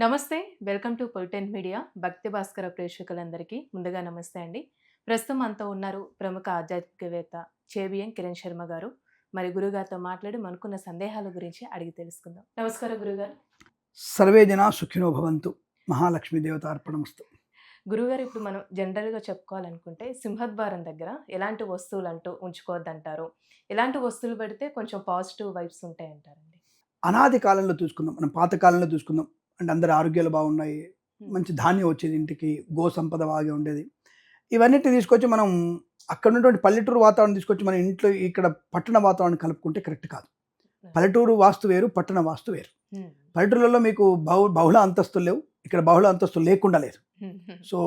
నమస్తే welcome to పొలిటెన్ media. భక్తి భాస్కర ప్రేక్షకులందరికీ ముందుగా నమస్తే అండి. ప్రస్తుతం అంతా ఉన్నారు ప్రముఖ ఆధ్యాత్మికవేత్త చేబిఎం కిరణ్ శర్మ గారు. మరి గురుగారితో మాట్లాడి మనకున్న సందేహాల గురించి అడిగి తెలుసుకుందాం. నమస్కారం గురుగారు. సర్వే జనా సుఖినో భవంతు. మహాలక్ష్మీ దేవత అర్పణమస్తు. గురుగారు ఇప్పుడు మనం జనరల్గా చెప్పుకోవాలనుకుంటే సింహద్వారం దగ్గర ఎలాంటి వస్తువులు అంటూ ఉంచుకోవద్దంటారు. ఎలాంటి వస్తువులు పెడితే కొంచెం పాజిటివ్ వైబ్స్ ఉంటాయి అంటారండి అనాది కాలంలో చూసుకుందాం. మనం పాత కాలంలో చూసుకుందాం. అంటే అందరి ఆరోగ్యాలు బాగున్నాయి. మంచి ధాన్యం వచ్చేది ఇంటికి గో సంపద బాగా ఉండేది. ఇవన్నిటిని తీసుకొచ్చి మనం అక్కడ ఉన్నటువంటి పల్లెటూరు వాతావరణం తీసుకొచ్చి మన ఇంట్లో ఇక్కడ పట్టణ వాతావరణం కలుపుకుంటే కరెక్ట్ కాదు. పల్లెటూరు వాస్తు వేరు పట్టణ వాస్తు వేరు. పల్లెటూరులలో మీకు బహు బహుళ అంతస్తులు లేవు. ఇక్కడ బహుళ అంతస్తులు లేకుండా లేదు. సో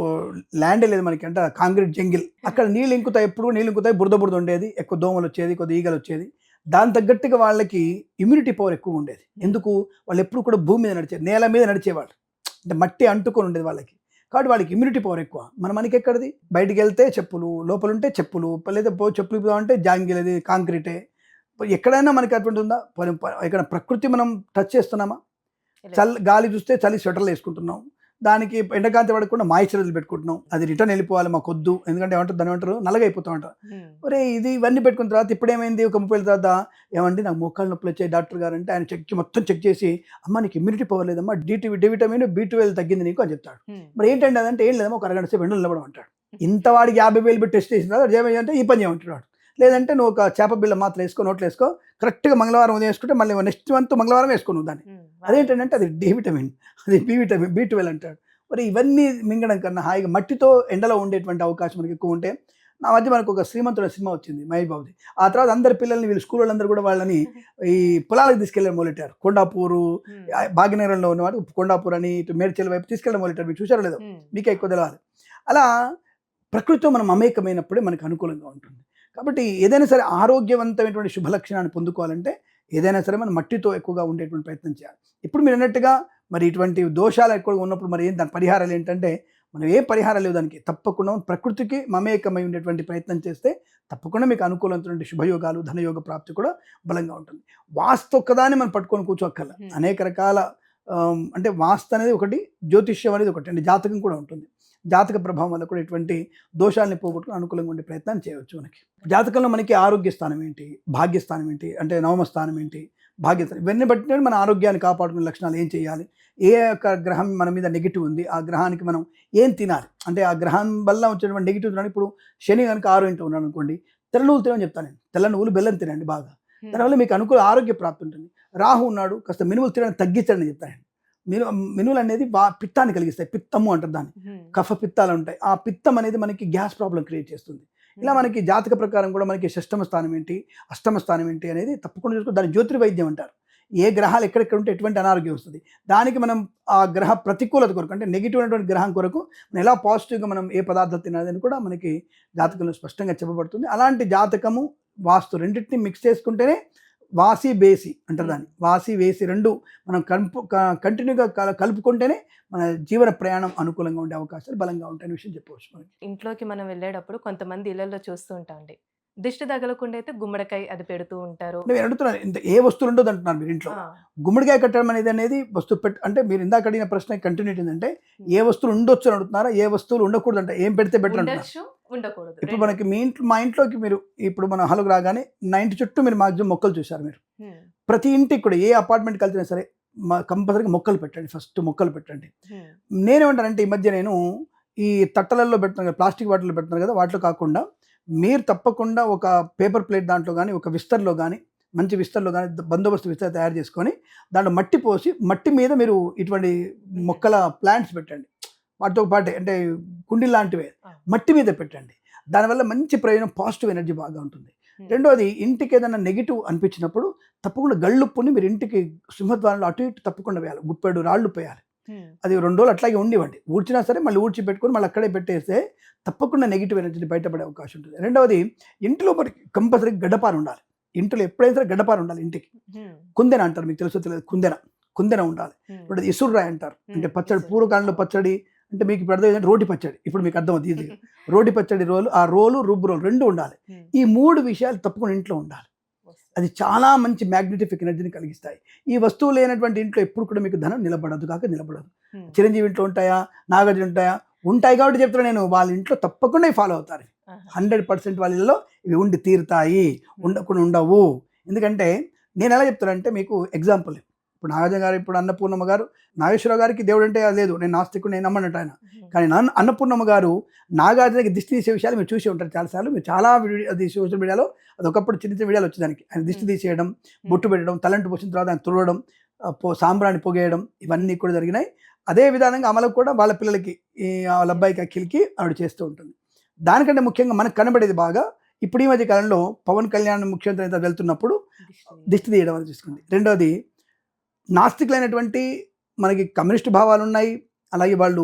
ల్యాండ్ లేదు మనకి అంటే కాంక్రీట్ జంగిల్. అక్కడ నీళ్ళు ఇంకుతాయి ఎప్పుడు నీళ్ళు ఇంకుతాయి బురద బురద ఉండేది. ఎక్కువ దోమలు వచ్చేది కొద్ది ఈగలు వచ్చేది. దాని తగ్గట్టుగా వాళ్ళకి ఇమ్యూనిటీ పవర్ ఎక్కువ ఉండేది. ఎందుకు? వాళ్ళు ఎప్పుడు కూడా భూమి మీద నడిచే నేల మీద నడిచేవాళ్ళు. అంటే మట్టి అంటుకొని ఉండేది వాళ్ళకి. కాబట్టి వాళ్ళకి ఇమ్యూనిటీ పవర్ ఎక్కువ. మన మనకి ఎక్కడిది? బయటికి వెళ్తే చెప్పులు లోపల ఉంటే చెప్పులు లేదా పో చెప్పులు ఇప్పుదామంటే జాంగిల్ అది కాంక్రీటే. ఎక్కడైనా మనకి అటువంటి ఉందా? ఇక్కడ ప్రకృతి మనం టచ్ చేస్తున్నామా? చల్ గాలి చూస్తే చలి స్వెటర్లు వేసుకుంటున్నాం. దానికి ఎండకాంతి పడకుండా మాయిశ్చరైజర్ పెట్టుకుంటున్నాం. అది రిటర్న్ వెళ్ళిపోవాలి మాకు వద్దు ఎందుకంటే ఏమంటారు? దాని ఏమంటారు? నల్లగైపోతాం హ్మ్. ఒరే ఇది ఇవన్నీ పెట్టుకున్న తర్వాత ఇప్పుడు ఏమైంది ఒక ముప్పై తర్వాత ఏమండి? నాకు మోకాళ్ళ నొప్పులు వచ్చాయి. డాక్టర్ గారు అంటే ఆయన చెక్ మొత్తం చెక్ చేసి అమ్మ నీకు ఇమ్యూనిటీ పవర్ లేదమ్మా. డిటి డి విటమిన్ బి ట్వెల్వ్ తగ్గింది నీకు అని చెప్తాడు. మరి ఏంటంటే అదంటే ఏం లేదమ్మా. ఒక అరగంట సేపు ఎండలు నిలబడం అంటాడు ఇంత వాడికి యాభై వేలు పెట్టి టెస్ట్ చేసిన తర్వాత ఏమంటే ఈ పని చేయమంటున్నాడు. లేదంటే నువ్వు ఒక చేప బిల్ల మాత్రం వేసుకో నోట్లు వేసుకో కరెక్ట్గా మంగళవారం ఉదయం వేసుకుంటే మళ్ళీ నెక్స్ట్ మంత్ మంగళవారం వేసుకో నువ్వు దాన్ని. అదేంటంటే అది డి విటమిన్ అది బి విటమిన్ బి ట్వెల్వ్ అంటాడు. మరి ఇవన్నీ మింగడం కన్నా హాయిగా మట్టితో ఎండలో ఉండేటువంటి అవకాశం మనకి ఎక్కువ ఉంటే నా మధ్య మనకు ఒక శ్రీమంతుడు సినిమా వచ్చింది మహేష్ బాబుది. ఆ తర్వాత అందరి పిల్లల్ని వీళ్ళు స్కూల్ వాళ్ళందరూ కూడా వాళ్ళని ఈ పొలాలకు తీసుకెళ్ళి మొదలెట్టారు కొండాపూరు భాగ్యనగరంలో ఉన్నవాడు కొండాపూర్ అని ఇటు మేడ్చల్ వైపు తీసుకెళ్ళడం మొదలెట్టారు మీరు చూసారో లేదో. మీకే ఎక్కువ తెలవాలి. అలా ప్రకృతితో మనం మమేకమైనప్పుడే మనకు అనుకూలంగా ఉంటుంది. కాబట్టి ఏదైనా సరే ఆరోగ్యవంతమైనటువంటి శుభ లక్షణాన్ని పొందుకోవాలంటే ఏదైనా సరే మనం మట్టితో ఎక్కువగా ఉండేటువంటి ప్రయత్నం చేయాలి. ఇప్పుడు మీరు అన్నట్టుగా మరి ఇటువంటి దోషాలు ఎక్కువగా ఉన్నప్పుడు మరి ఏం దాని పరిహారాలు ఏంటంటే మనం ఏ పరిహారం లేవు దానికి. తప్పకుండా ప్రకృతికి మమేకమై ఉండేటువంటి ప్రయత్నం చేస్తే తప్పకుండా మీకు అనుకూలమైనటువంటి శుభయోగాలు ధనయోగ ప్రాప్తి కూడా బలంగా ఉంటుంది. వాస్తు ఒక్కదాన్ని మనం పట్టుకొని కూర్చోక్కర్ల. అనేక రకాల అంటే వాస్తు అనేది ఒకటి జ్యోతిష్యం అనేది ఒకటి అంటే జాతకం కూడా ఉంటుంది. జాతక ప్రభావం వల్ల కూడా ఇటువంటి దోషాలని పోగొట్టుకుని అనుకూలంగా ఉండే ప్రయత్నం చేయవచ్చు మనకి. జాతకంలో మనకి ఆరోగ్య స్థానం ఏంటి? భాగ్యస్థానం ఏంటి? అంటే నవమ స్థానం ఏంటి? భాగ్యస్థానం ఇవన్నీ బట్టి మన ఆరోగ్యాన్ని కాపాడుకునే లక్షణాలు ఏం చేయాలి? ఏ యొక్క గ్రహం మన మీద నెగిటివ్ ఉంది? ఆ గ్రహానికి మనం ఏం తినాలి? అంటే ఆ గ్రహం వల్ల వచ్చేటువంటి నెగిటివ్ తినాలి ఇప్పుడు శని కనుక ఆరు ఇంటూ ఉన్నాడు అనుకోండి తెల్ల నువ్వులు తినని చెప్తాను నేను. తెల్ల నువ్వులు బెల్లం తినండి బాగా. దానివల్ల మీకు అనుకూల ఆరోగ్య ప్రాప్తి ఉంటుంది. రాహు ఉన్నాడు కాస్త మినుములు తినడం తగ్గించండి చెప్తాను మిను మినువులు అనేది బా పిత్తాన్ని కలిగిస్తాయి. పిత్తము అంటారు దాన్ని. కఫ పిత్తాలు ఉంటాయి. ఆ పిత్తం అనేది మనకి గ్యాస్ ప్రాబ్లం క్రియేట్ చేస్తుంది. ఇలా మనకి జాతక ప్రకారం కూడా మనకి షష్టమ స్థానం ఏంటి అష్టమ స్థానం ఏంటి అనేది తప్పకుండా చూసుకుని దాని జ్యోతిర్వైద్యం అంటారు. ఏ గ్రహాలు ఎక్కడెక్కడ ఉంటే ఎటువంటి అనారోగ్యం వస్తుంది. దానికి మనం ఆ గ్రహ ప్రతికూలత కొరకు అంటే నెగిటివ్ అయినటువంటి గ్రహం కొరకు మనం ఎలా పాజిటివ్గా మనం ఏ పదార్థం తినాలని కూడా మనకి జాతకంలో స్పష్టంగా చెప్పబడుతుంది. అలాంటి జాతకము వాస్తు రెండింటిని మిక్స్ చేసుకుంటేనే వాసి బేసి అంటారు దాన్ని. వాసి వేసి రెండు మనం కలుపు కంటిన్యూగా కలుపుకుంటేనే మన జీవన ప్రయాణం అనుకూలంగా ఉండే అవకాశాలు బలంగా ఉంటాయనే విషయం చెప్పవచ్చు మనకి. ఇంట్లోకి మనం వెళ్ళేటప్పుడు కొంతమంది ఇళ్ళలో చూస్తూ ఉంటామండి దిష్టి తగలకుండా అయితే గుమ్మడికాయ అది పెడుతూ ఉంటారు. నేను అడుగుతున్నాను ఇంత ఏ వస్తువులు ఉండదు అంటున్నారు మీరు ఇంట్లో. గుమ్మడికాయ కట్టడం అనేది అనేది వస్తువు పెట్ అంటే మీరు ఇందాక అడిగిన ప్రశ్న కంటిన్యూటీ ఏంటంటే ఏ వస్తువులు ఉండొచ్చు అని అడుగుతున్నారా? ఏ వస్తువులు ఉండకూడదు అంటే ఏం పెడితే బెటర్ అంటున్నారు? ఉండొచ్చు. ఉండకూడదు ఇప్పుడు. మనకి మీ ఇంట్లో మా ఇంట్లోకి మీరు ఇప్పుడు మన హలుగు రాగానే నా ఇంటి చుట్టూ మీరు మాక్సిమం మొక్కలు చూశారు మీరు. ప్రతి ఇంటికి కూడా ఏ అపార్ట్మెంట్కి వెళ్తున్నా సరే మా కంపల్సరీగా మొక్కలు పెట్టండి ఫస్ట్ మొక్కలు పెట్టండి. నేనేమంటానంటే ఈ మధ్య నేను ఈ తట్టలలో పెడుతున్నాను కదా ప్లాస్టిక్ వాటిలో పెడుతున్నాను కదా వాటిలో కాకుండా మీరు తప్పకుండా ఒక పేపర్ ప్లేట్ దాంట్లో కానీ ఒక విస్తర్లో కానీ మంచి విస్తర్లో కానీ బందోబస్తు విస్తర్ తయారు చేసుకొని దాంట్లో మట్టి పోసి మట్టి మీద మీరు ఇటువంటి మొక్కల ప్లాంట్స్ పెట్టండి వాటితో పాటే అంటే కుండీ లాంటివే. మట్టి మీద పెట్టండి దానివల్ల మంచి ప్రయోజనం పాజిటివ్ ఎనర్జీ బాగా ఉంటుంది. రెండోది ఇంటికి ఏదైనా నెగిటివ్ అనిపించినప్పుడు తప్పకుండా గళ్ళుప్పుని మీరు ఇంటికి సింహద్వారంలో అటు ఇటు తప్పకుండా వేయాలి గుప్పెడు రాళ్ళు పోయాలి. అది రెండు రోజులు అట్లాగే ఉండివ్వండి ఊడ్చినా సరే మళ్ళీ ఊడ్చి పెట్టుకొని మళ్ళీ అక్కడే పెట్టేస్తే తప్పకుండా నెగిటివ్ ఎనర్జీని బయటపడే అవకాశం ఉంటుంది రెండవది ఇంటిలో కంపల్సరీ గడ్డపార ఉండాలి ఇంట్లో ఎప్పుడైనా సరే గడ్డపార ఉండాలి ఇంటికి. కుందెన అంటారు మీకు తెలుసో తెలియదు కుందెన కుందెన ఉండాలి. ఇప్పుడు ఇసుర్రాయి అంటారు అంటే పచ్చడి. పూర్వకాలంలో పచ్చడి అంటే మీకు ఏంటంటే రోటి పచ్చడి. ఇప్పుడు మీకు అర్థం అవుతుంది ఈజీగా. రోటి పచ్చడి రోలు ఆ రోలు రుబ్బు రోలు రెండు ఉండాలి. ఈ మూడు విషయాలు తప్పకుండా ఇంట్లో ఉండాలి. అది చాలా మంచి మ్యాగ్నెటిఫిక్ ఎనర్జీని కలిగిస్తాయి. ఈ వస్తువు లేనటువంటి ఇంట్లో ఎప్పుడు కూడా మీకు ధనం నిలబడదు కాక నిలబడదు. చిరంజీవి ఇంట్లో ఉంటాయా? నాగార్జున ఉంటాయా? ఉంటాయి కాబట్టి చెప్తున్నా నేను. వాళ్ళ ఇంట్లో తప్పకుండా ఫాలో అవుతారు. హండ్రెడ్ పర్సెంట్ వాళ్ళ ఇళ్ళలో ఇవి ఉండి తీరుతాయి. ఉండకుండా ఉండవు. ఎందుకంటే నేను ఎలా చెప్తానంటే మీకు ఎగ్జాంపుల్ ఇప్పుడు నాగార్జున గారు ఇప్పుడు అన్నపూర్ణమ్మ గారు నాగేశ్వరరావు గారికి దేవుడు అంటే లేదు. నేను నాస్తికుడు నేను నమ్మనట్టు ఆయన. కానీ నన్ను అన్నపూర్ణమ్మ గారు నాగార్జునకి దిష్టి తీసే విషయాలు మీరు చూసి ఉంటారు చాలాసార్లు. మీరు చాలా వీడియో అది సోషల్ మీడియాలో అది ఒకప్పుడు చిన్న చిన్న వీడియోలు వచ్చేదానికి. ఆయన దిష్టి తీసేయడం బొట్టు పెట్టడం తలంటు పోసిన తర్వాత ఆయన తుడవడం పో సాంబ్రాన్ని పొగేయడం ఇవన్నీ కూడా జరిగినాయి. అదే విధానంగా అమలకు కూడా వాళ్ళ పిల్లలకి ఈ వాళ్ళ అబ్బాయికి అఖిల్కి ఆవిడ చేస్తూ ఉంటుంది. దానికంటే ముఖ్యంగా మనకు కనబడేది బాగా ఇప్పుడు ఈ మధ్య కాలంలో పవన్ కళ్యాణ్ ముఖ్యమంత్రి అయితే వెళ్తున్నప్పుడు దిష్టి. దిష్టి తీయడం అని చూసుకుంది రెండోది నాస్తికులైనటువంటి మనకి కమ్యూనిస్ట్ భావాలు ఉన్నాయి అలాగే వాళ్ళు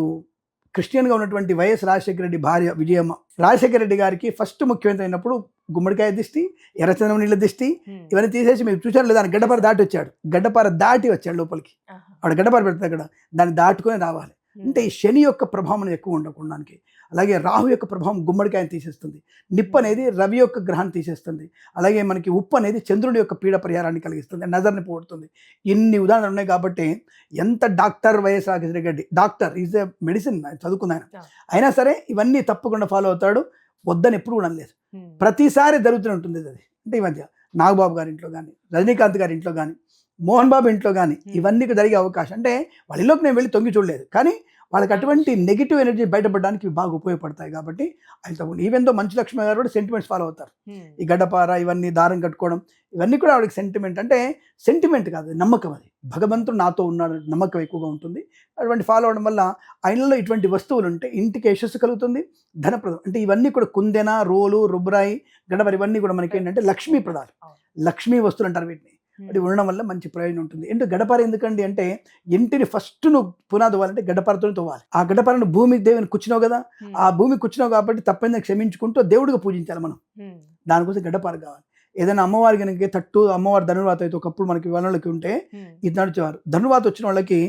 క్రిస్టియన్గా ఉన్నటువంటి వైఎస్ రాజశేఖర రెడ్డి భార్య విజయమ్మ రాజశేఖర రెడ్డి గారికి ఫస్ట్ ముఖ్యమంత్రి అయినప్పుడు గుమ్మడికాయ దిష్టి ఎర్రచందనం నీళ్ళ దిష్టి. ఇవన్నీ తీసేసి మీరు చూసారు లేదా గడ్డపార దాటి వచ్చాడు గడ్డపార దాటి వచ్చాడు లోపలికి. ఆవిడ గడ్డపార పెడతాడు అక్కడ దాన్ని దాటుకొని రావాలి. అంటే ఈ శని యొక్క ప్రభావం ఎక్కువ ఉండకుండానికి అలాగే రాహు యొక్క ప్రభావం గుమ్మడికాయని తీసేస్తుంది. నిప్పు అనేది రవి యొక్క గ్రహాన్ని తీసేస్తుంది. అలాగే మనకి ఉప్పు అనేది చంద్రుడి యొక్క పీడ పరిహారాన్ని కలిగిస్తుంది నజర్ని పోగొడుతుంది. ఇన్ని ఉదాహరణలు ఉన్నాయి కాబట్టి ఎంత doctor YS Rajasekhara Reddy doctor is a medicine చదువుకుంది ఆయన. అయినా సరే ఇవన్నీ తప్పకుండా ఫాలో అవుతాడు వద్దని ఎప్పుడు కూడా అనలేదు. ఉమ్. ప్రతిసారి జరుగుతూనే ఉంటుంది అది. అంటే ఈ మధ్య నాగబాబు గారి ఇంట్లో కానీ రజనీకాంత్ గారి ఇంట్లో కానీ మోహన్ బాబు ఇంట్లో కానీ. ఇవన్నీ జరిగే అవకాశం. అంటే వాళ్ళ ఇల్లోకి నేను వెళ్ళి తొంగి చూడలేదు. కానీ వాళ్ళకి అటువంటి నెగిటివ్ ఎనర్జీ బయటపడడానికి బాగా ఉపయోగపడతాయి కాబట్టి అది తప్పకుండా ఈవెన్ దో మంచు లక్ష్మి గారు కూడా సెంటిమెంట్స్ ఫాలో అవుతారు. ఈ గడ్డపార ఇవన్నీ దారం కట్టుకోవడం ఇవన్నీ కూడా ఆవిడకి సెంటిమెంట్ అంటే సెంటిమెంట్ కాదు నమ్మకం అది. భగవంతుడు నాతో ఉన్నాడు నమ్మకం ఎక్కువగా ఉంటుంది. అటువంటి ఫాలో అవడం వల్ల ఆయనలో ఇటువంటి వస్తువులు ఉంటే ఇంటికి యశస్సు కలుగుతుంది ధనప్రదం. అంటే ఇవన్నీ కూడా కుందెన రోలు రుబ్రాయి గడపర ఇవన్నీ కూడా మనకి ఏంటంటే లక్ష్మీ ప్రదాలు అవును. లక్ష్మీ వస్తువులు అంటారు వీటిని. అది ఉండడం వల్ల మంచి ప్రయోజనం ఉంటుంది. ఎందుకు గడపార ఎందుకండి అంటే ఇంటిని ఫస్ట్ నువ్వు పునాది తవ్వాలంటే గడ్డపారతో తవ్వాలి ఆ గడ్డపారను భూమి దేవుని కూర్చున్నావు కదా. ఆ భూమి కూర్చున్నావు కాబట్టి తప్పైందని క్షమించుకుంటూ దేవుడిగా పూజించాలి మనం. దానికోసం గడ్డపార కావాలి. ఏదైనా అమ్మవారి కనుక తట్టు అమ్మవారి ధనుర్వాత అయితే ఒకప్పుడు మనకి వనరులకి ఉంటే. ఇది నడిచేవారు. ధనుర్వాత వచ్చిన వాళ్ళకి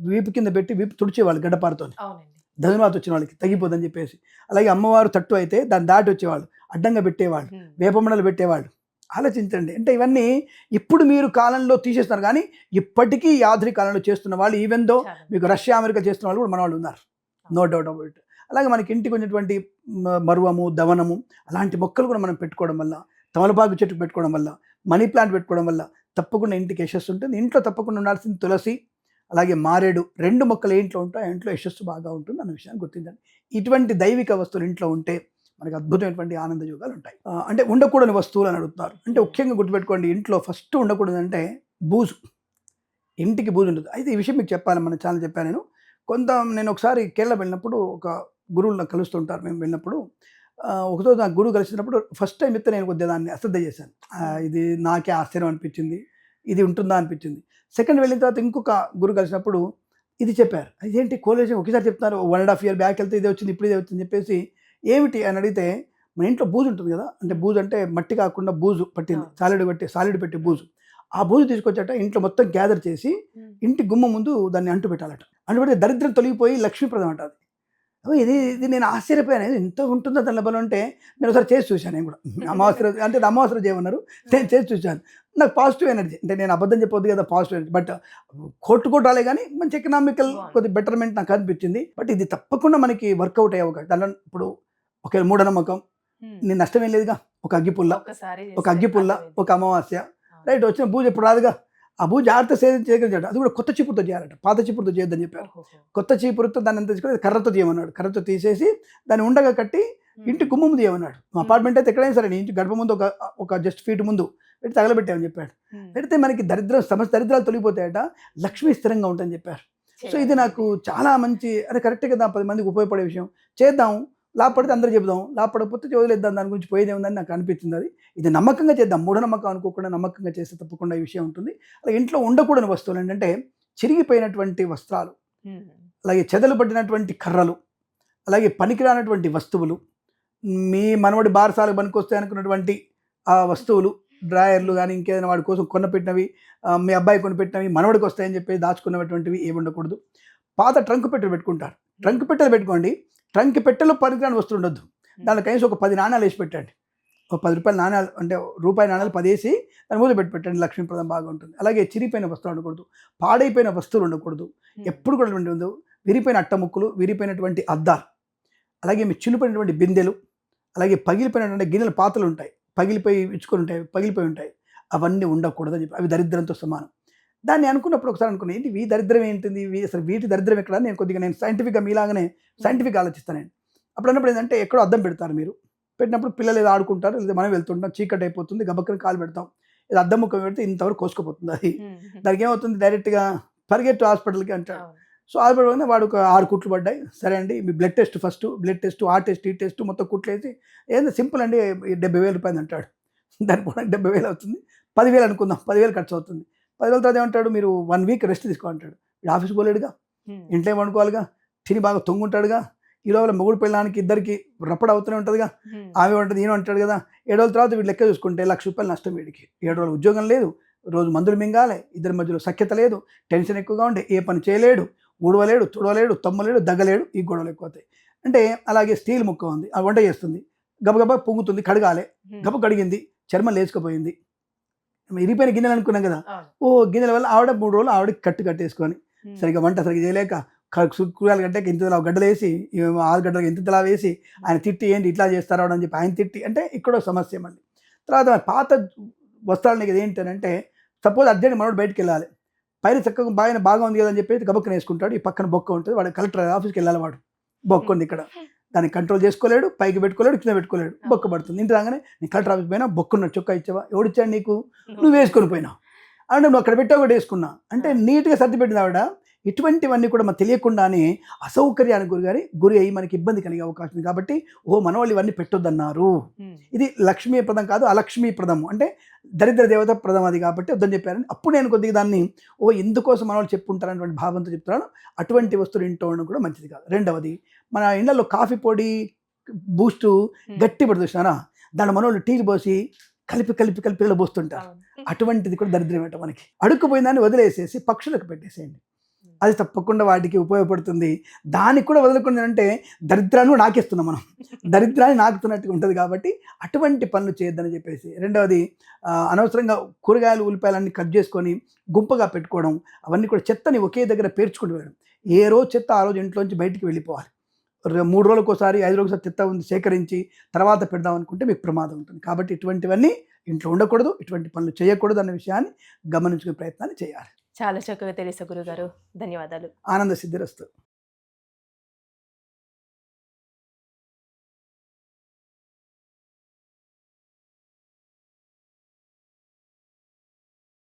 వీపు కింద పెట్టి వీపు తుడిచేవాళ్ళు గడ్డపారతో అవునండి. ధనుర్వాత వచ్చిన వాళ్ళకి తగ్గిపోదని చెప్పేసి. అలాగే అమ్మవారు తట్టు అయితే దాన్ని దాటి వచ్చేవాళ్ళు. అడ్డంగా పెట్టేవాళ్ళు. వేపమండలు పెట్టేవాళ్ళు. ఆలోచించండి. అంటే ఇవన్నీ ఇప్పుడు మీరు కాలంలో తీసేస్తున్నారు. కానీ ఇప్పటికీ ఆధునిక కాలంలో చేస్తున్న వాళ్ళు ఈవెన్ దో. మీకు రష్యా అమెరికా చేస్తున్న వాళ్ళు కూడా మన వాళ్ళు ఉన్నారు. నో డౌట్ అబౌట్ ఇట్ అలాగే మనకి ఇంటికి ఉన్నటువంటి మరువము దవనము అలాంటి మొక్కలు కూడా మనం పెట్టుకోవడం వల్ల తమలపాకు చెట్టు పెట్టుకోవడం వల్ల మనీ ప్లాంట్ పెట్టుకోవడం వల్ల తప్పకుండా ఇంటికి యశస్సు ఉంటుంది. ఇంట్లో తప్పకుండా ఉండాల్సింది తులసి అలాగే మారేడు రెండు మొక్కలు ఇంట్లో ఉంటాయి ఇంట్లో యశస్సు బాగా ఉంటుంది అన్న విషయాన్ని గుర్తించండి. ఇటువంటి దైవిక వస్తువులు ఇంట్లో ఉంటే మనకి అద్భుతమైనటువంటి ఆనంద యోగాలు ఉంటాయి అంటే ఉండకూడని వస్తువులు అని అడుగుతున్నారు. అంటే ముఖ్యంగా గుర్తుపెట్టుకోండి ఇంట్లో ఫస్ట్ ఉండకూడదు అంటే బూజు. ఇంటికి బూజు ఉండదు. అయితే ఈ విషయం మీకు చెప్పాలి మన ఛానల్ చెప్పాను నేను. కొంత నేను ఒకసారి కేరళ వెళ్ళినప్పుడు ఒక గురువులు నాకు కలుస్తుంటారు మేము వెళ్ళినప్పుడు ఒకరోజు నాకు గురువు కలిసినప్పుడు ఫస్ట్ టైం ఇస్తే నేను కొద్దిగా దాన్ని అశ్రద్ధ చేశాను. ఇది నాకే ఆశ్చర్యం అనిపించింది ఇది ఉంటుందా అనిపించింది. సెకండ్ వెళ్ళిన తర్వాత ఇంకొక గురువు కలిసినప్పుడు ఇది చెప్పారు. ఇదేంటి కోలేజ్? ఒకేసారి చెప్తున్నారు. One and half year back వెళ్తే ఇదే వచ్చింది ఇప్పుడు ఇదే వచ్చింది చెప్పేసి ఏమిటి అని అడిగితే మన ఇంట్లో బూజు ఉంటుంది కదా అంటే బూజు అంటే మట్టి కాకుండా బూజు పట్టింది. సాలిడ్ పెట్టి సాలిడ్ పెట్టి బూజు. ఆ బూజు తీసుకొచ్చాట ఇంట్లో మొత్తం గ్యాదర్ చేసి. ఇంటి గుమ్మ ముందు దాన్ని అంటు పెట్టాలట అంటు పెడితే దరిద్రం తొలగిపోయి లక్ష్మీప్రదం అంట అది. ఇది ఇది నేను ఆశ్చర్యపోయాను. ఇంత ఉంటుందా దాని బలం అంటే నేను ఒకసారి చేసి చూశాను నేను కూడా. అమావాస్య అంటే అమావాస్య రోజు ఏమన్నారు? నేను చేసి చూశాను. నాకు పాజిటివ్ ఎనర్జీ అంటే నేను అబద్ధం చెప్పొద్దు కదా పాజిటివ్ ఎనర్జీ బట్ కోర్టు కోట్ రాలే కానీ మంచి ఎకనామికల్. కొద్ది బెటర్మెంట్ నాకు అనిపించింది. బట్ ఇది తప్పకుండా మనకి వర్కౌట్ అయ్యే అవకాశం. దానిలో ఇప్పుడు ఒక మూఢనమ్మకం. నేను నష్టం ఏం లేదుగా. ఒక అగ్గిపుల్ల ఒక అగ్గిపుల్ల ఒక అమావాస్య. రైట్ వచ్చిన పూజ ఇప్పుడు రాదుగా. ఆ పూజ జాగ్రత్త చేయగలిగాడు. అది కూడా కొత్త చీపురుతో చేయాలట. పాత చీపురుతో చేయొద్దని చెప్పారు. కొత్త చీపురుతో దాన్ని ఎంత తీసుకొని కర్రతో చేయమన్నాడు కర్రతో తీసేసి దాన్ని ఉండగా కట్టి. ఇంటి గుమ్మం ముందు చేయమన్నాడు మా అపార్ట్మెంట్ అయితే ఎక్కడైనా సరే ఇంటి గడప ముందు ఒక ఒక జస్ట్ ఫీట్ ముందు పెట్టి తగలబెట్టామని చెప్పాడు. పెడితే మనకి దరిద్రం సమస్య దరిద్రాలు తొలగిపోతాయట. లక్ష్మి స్థిరంగా ఉంటుందని చెప్పారు. సో ఇది నాకు చాలా మంచి అదే కరెక్ట్ కదా పది మందికి ఉపయోగపడే విషయం. చేద్దాం. లాభపడితే అందరూ చెబుదాం లాభపడకపోతే వదిలేద్దాం దాని గురించి పోయేది ఏముందని నాకు అనిపించింది అది. ఇది నమ్మకంగా చేద్దాం మూఢనమ్మకం అనుకోకుండా నమ్మకంగా చేస్తే తప్పకుండా ఈ విషయం ఉంటుంది. అలాగే ఇంట్లో ఉండకూడని వస్తువులు ఏంటంటే చిరిగిపోయినటువంటి వస్త్రాలు. అలాగే చెదలు పట్టినటువంటి కర్రలు అలాగే పనికిరానటువంటి వస్తువులు మీ మనవడి బారసాలకు పనికొస్తాయి అనుకున్నటువంటి ఆ వస్తువులు డ్రాయర్లు కానీ ఇంకేదైనా వాడి కోసం కొనపెట్టినవి మీ అబ్బాయి కొనిపెట్టినవి మనవడికి వస్తాయని చెప్పి దాచుకున్నటువంటివి ఏమి ఉండకూడదు. పాత ట్రంక్ పెట్టెలు పెట్టుకుంటారు. ట్రంక్ పెట్టెలు పెట్టుకోండి. ట్రంక్ పెట్టెలో పనికిరాని వస్తువు ఉండొద్దు. దాంట్లో కనీసం ఒక పది నాణాలు వేసి పెట్టండి. ఒక పది రూపాయల నాణ్యాలు అంటే రూపాయి నాణ్యాలు పదేసి దాని మూత పెట్టి పెట్టండి. లక్ష్మీప్రదం బాగా ఉంటుంది అలాగే చిరిపోయిన వస్తువులు ఉండకూడదు. పాడైపోయిన వస్తువులు ఉండకూడదు. ఎప్పుడు కూడా ఉండదు. విరిపోయిన అట్టముక్కలు విరిపోయినటువంటి అద్దాలు అలాగే మీ చిలుపోయినటువంటి బిందెలు అలాగే పగిలిపోయినటువంటి గిన్నెల పాత్రలు ఉంటాయి. పగిలిపోయి ఇచ్చుకొని ఉంటాయి పగిలిపోయి ఉంటాయి. అవన్నీ ఉండకూడదు అని చెప్పి. అవి దరిద్రంతో సమానం. దాన్ని అనుకున్నప్పుడు ఒకసారి అనుకున్నాను ఏంటి ఈ దరిద్రం ఏంటిది? వీ- అసలు వీటి దరిద్రం ఎక్కడ? నేను కొద్దిగా నేను సైంటిఫిక్గా మీలాగానే సైంటిఫిక్ ఆలోచిస్తాను అప్పుడు అన్నప్పుడు ఏంటంటే ఎక్కడో అద్దం పెడతారు మీరు. పెట్టినప్పుడు పిల్లలు ఏదో ఆడుకుంటారు లేదా మనం వెళ్తుంటాం చీకటి అయిపోతుంది గబక్కన కాలు పెడతాం. ఇది అద్దం ముఖం పెడితే ఇంతవరకు కోసుకుపోతుంది అది. దానికి ఏమవుతుంది డైరెక్ట్గా పరిగెట్టు హాస్పిటల్కి అంటాడు సో హాస్పిటల్ పోయినా వాడు ఒక ఆరు కుట్లు పడ్డాయి. సరే అండి మీ blood test first. Blood test ఆ టెస్ట్ ఈ టెస్ట్ మొత్తం కుట్లు వేసి ఏందో సింపుల్ అండి డెబ్బై వేలు రూపాయలు అంటాడు. దానికి కూడా డెబ్బై వేలు అవుతుంది. పదివేలు అనుకుందాం పదివేలు ఖర్చు అవుతుంది. పదివేల తర్వాత ఏమంటాడు మీరు వన్ వీక్ రెస్ట్ తీసుకో అంటాడు. వీడు ఆఫీస్కి పోలేడుగా ఇంట్లో వండుకోవాలిగా తిని బాగా తొంగుంటాడుగా ఈ లోపల మొగుడు పెళ్ళడానికి ఇద్దరికి రప్పడ అవుతూనే ఉంటుందిగా ఆమె ఉంటుంది ఈయన అంటాడు కదా ఏడు రోజుల తర్వాత వీడు లెక్క చూసుకుంటే లక్ష రూపాయలు నష్టం వీడికి. ఏడు రోజులు ఉద్యోగం లేదు రోజు మందులు మింగాలి ఇద్దరి మధ్యలో సఖ్యత లేదు టెన్షన్ ఎక్కువగా ఉండే ఏ పని చేయలేడు ఊడవలేడు తుడవలేడు తమ్మలేడు దగ్గలేడు ఈ గొడవలు ఎక్కువ అవుతాయి అంటే అలాగే స్టీల్ ముక్క ఉంది ఆ వంట చేస్తుంది గబగబా పొంగుతుంది కడగాలి గబ కడిగింది చర్మం లేచుకుపోయింది ఇరిపోయిన గిన్నెలు అనుకున్నాం కదా. ఓ గిన్నెల వల్ల ఆవిడ మూడు రోజులు ఆవిడకి కట్టు కట్టేసుకొని సరిగ్గా వంట సరిగ్గా చేయలేక క- సు- కూరగాయలు గడ్డకి ఇంత గడ్డలు వేసి ఆరు గడ్డలకు ఇంత ఇలా వేసి ఆయన తిట్టి ఏంటి ఇట్లా చేస్తారా అని చెప్పి ఆయన తిట్టి అంటే ఇక్కడ సమస్య మళ్ళీ. తర్వాత పాత వస్త్రాలు ఇది ఏంటంటే సపోజ్ అర్జెంట్ మనోడు బయటికి వెళ్ళాలి. పైన చక్కగా బాగా బాగా ఉంది కదా అని చెప్పి గబక్కన వేసుకుంటాడు. ఈ పక్కన బొక్క ఉంటుంది. వాడు కలెక్టర్ ఆఫీస్కి వెళ్ళాలి వాడు. బొక్క ఉంది ఇక్కడ. దాన్ని కంట్రోల్ చేసుకోలేడు పైకి పెట్టుకోలేడు కింద పెట్టుకోలేడు. బొక్క పడుతుంది. ఇంటి రాగానే నీ కలెక్టర్ ఆఫీస్ పోయినా? బొక్కున్న చొక్కా ఇచ్చావా? ఎవడిచ్చాడు నీకు? నువ్వు వేసుకొని పోయినావు అంటే నువ్వు అక్కడ పెట్టావు కూడా వేసుకున్నా. అంటే నీట్గా సర్ది పెట్టింది ఆవిడ. ఇటువంటివన్నీ కూడా మనకు తెలియకుండానే అసౌకర్యానికి గురి గారి గురి అయ్యి మనకి ఇబ్బంది కలిగే అవకాశం ఉంది కాబట్టి ఓ మనవాళ్ళు ఇవన్నీ పెట్టొద్దన్నారు. ఇది లక్ష్మీ ప్రదం కాదు అలక్ష్మీ ప్రదం. అంటే దరిద్ర దేవత ప్రదం అది కాబట్టి వద్దని చెప్పారని. అప్పుడు నేను కొద్దిగా దాన్ని ఓ ఎందుకోసం మనవాళ్ళు చెప్పుకుంటారనేటువంటి భావంతో చెప్తున్నాను. అటువంటి వస్తువులు ఇంట్లో ఉండడం కూడా మంచిది కాదు. రెండవది మన ఇళ్ళలో కాఫీ పొడి బూస్టు గట్టి పడి చూసినారా? దాని మనోళ్ళు టీ పోసి కలిపి కలిపి కలిపి ఇలా పోస్తుంటారు. అటువంటిది కూడా దరిద్రమేట మనకి. అడుక్కుపోయిందాన్ని వదిలేసేసి పక్షులకు పెట్టేసేయండి. అది తప్పకుండా వాటికి ఉపయోగపడుతుంది. దానికి కూడా వదలకుండా అంటే దరిద్రాన్ని నాకేస్తున్నాం మనం. దరిద్రాన్ని నాకుతున్నట్టుగా ఉంటుంది కాబట్టి అటువంటి పనులు చేయొద్దని చెప్పేసి. రెండవది అనవసరంగా కూరగాయలు ఉల్లిపాయలన్నీ కట్ చేసుకొని గుంపగా పెట్టుకోవడం అవన్నీ కూడా చెత్తని ఒకే దగ్గర పేర్చుకుంటూ వెళ్ళడం. ఏ రోజు చెత్త ఆ రోజు ఇంట్లోంచి బయటికి వెళ్ళిపోవాలి. మూడు రోజులకు ఒకసారి ఐదు రోజులకు ఒకసారి చెత్త ఉంది సేకరించి తర్వాత పెడదాం అనుకుంటే మీకు ప్రమాదం ఉంటుంది. కాబట్టి ఇటువంటివన్నీ ఇంట్లో ఉండకూడదు ఇటువంటి పనులు చేయకూడదు అనే విషయాన్ని గమనించుకునే ప్రయత్నాన్ని చేయాలి. చాలా చక్కగా తెలుసా గురుగారు. ధన్యవాదాలు. ఆనంద సిద్ధిరస్తు.